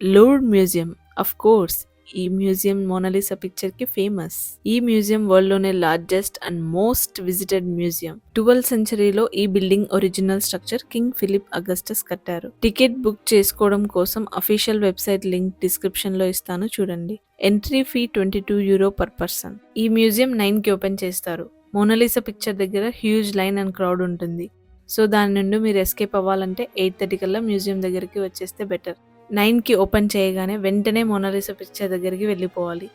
లూర్డ్ museum of course ఈ museum Mona Lisa పిక్చర్కి famous ఈ museum వరల్డ్లోనే largest and most visited museum twelfth సెంచరీలో ఈ building original structure King Philip Augustus కట్టారు. Ticket book చేసుకోవడం కోసం అఫీషియల్ వెబ్సైట్ లింక్ డిస్క్రిప్షన్లో ఇస్తాను చూడండి. Entry fee twenty two euro per person ఈ మ్యూజియం నైన్కి ఓపెన్ చేస్తారు. మోనాలిసా పిక్చర్ దగ్గర హ్యూజ్ లైన్ అండ్ క్రౌడ్ ఉంటుంది. సో దాని నుండి మీరు ఎస్కేప్ అవ్వాలంటే ఎయిట్ థర్టీ కల్లా మ్యూజియం దగ్గరికి వచ్చేస్తే బెటర్ నైన్కి ఓపెన్ చేయగానే వెంటనే మోనాలిసా పిక్చర్ దగ్గరికి వెళ్ళిపోవాలి.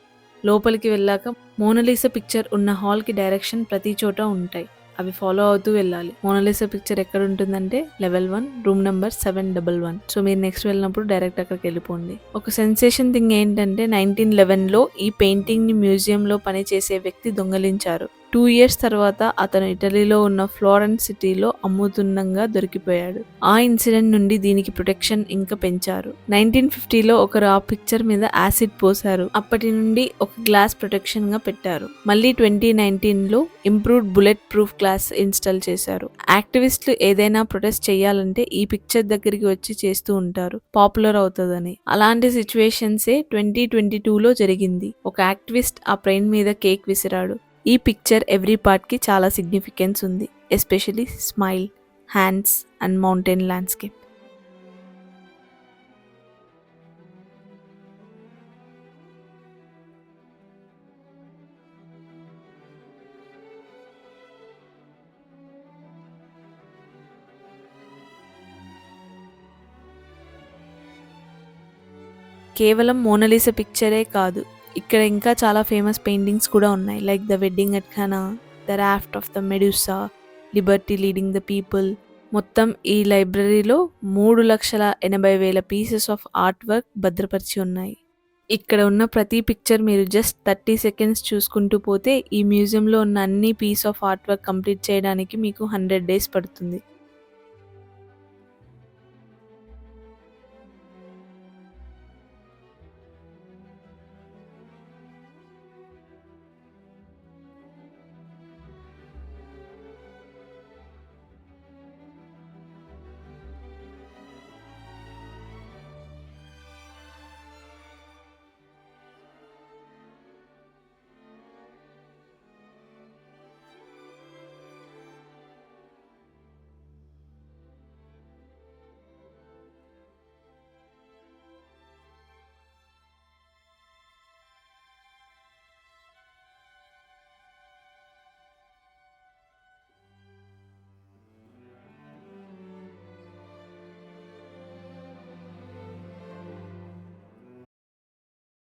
లోపలికి వెళ్ళాక మోనాలిసా పిక్చర్ ఉన్న హాల్కి డైరెక్షన్ ప్రతి చోట ఉంటాయి. అవి ఫాలో అవుతూ వెళ్ళాలి. మోనాలిసా పిక్చర్ ఎక్కడ ఉంటుందంటే level one room number seven double one so మీరు నెక్స్ట్ వెళ్ళినప్పుడు డైరెక్ట్ అక్కడికి వెళ్ళిపోండి. ఒక సెన్సేషన్ థింగ్ ఏంటంటే నైన్టీన్ లెవెన్లో ఈ పెయింటింగ్ని మ్యూజియంలో పనిచేసే వ్యక్తి దొంగలించారు. టూ ఇయర్స్ తర్వాత అతను ఇటలీలో ఉన్న ఫ్లోరెన్స్ సిటీలో అమ్ముతుండగా దొరికిపోయాడు. ఆ ఇన్సిడెంట్ నుండి దీనికి ప్రొటెక్షన్ ఇంకా పెంచారు. నైన్టీన్ ఫిఫ్టీలో ఒకరు ఆ పిక్చర్ మీద యాసిడ్ పోశారు. అప్పటి నుండి ఒక గ్లాస్ ప్రొటెక్షన్గా పెట్టారు. మళ్ళీ ట్వంటీ నైన్టీన్లో improved bullet proof glass install చేశారు. యాక్టివిస్టులు ఏదైనా ప్రొటెస్ట్ చేయాలంటే ఈ పిక్చర్ దగ్గరికి వచ్చి చేస్తూ ఉంటారు. పాపులర్ అవుతుందని. అలాంటి సిచ్యువేషన్సే ట్వంటీ ట్వంటీ టూలో జరిగింది. ఒక యాక్టివిస్ట్ ఆ ప్రైన్ మీద కేక్ విసిరాడు. ఈ పిక్చర్ ఎవ్రీ పార్ట్కి చాలా సిగ్నిఫికెన్స్ ఉంది especially smile hands and mountain landscape కేవలం మోనలిసా పిక్చరే కాదు ఇక్కడ ఇంకా చాలా ఫేమస్ పెయింటింగ్స్ కూడా ఉన్నాయి. Like the wedding at Cana the raft of the Medusa Liberty leading the people మొత్తం ఈ లైబ్రరీలో మూడు లక్షల ఎనభై వేల పీసెస్ ఆఫ్ ఆర్ట్ వర్క్ భద్రపరిచి ఉన్నాయి. ఇక్కడ ఉన్న ప్రతి పిక్చర్ మీరు జస్ట్ థర్టీ సెకండ్స్ చూసుకుంటూ పోతే ఈ మ్యూజియంలో ఉన్న అన్ని piece of art work complete చేయడానికి మీకు హండ్రెడ్ డేస్ పడుతుంది.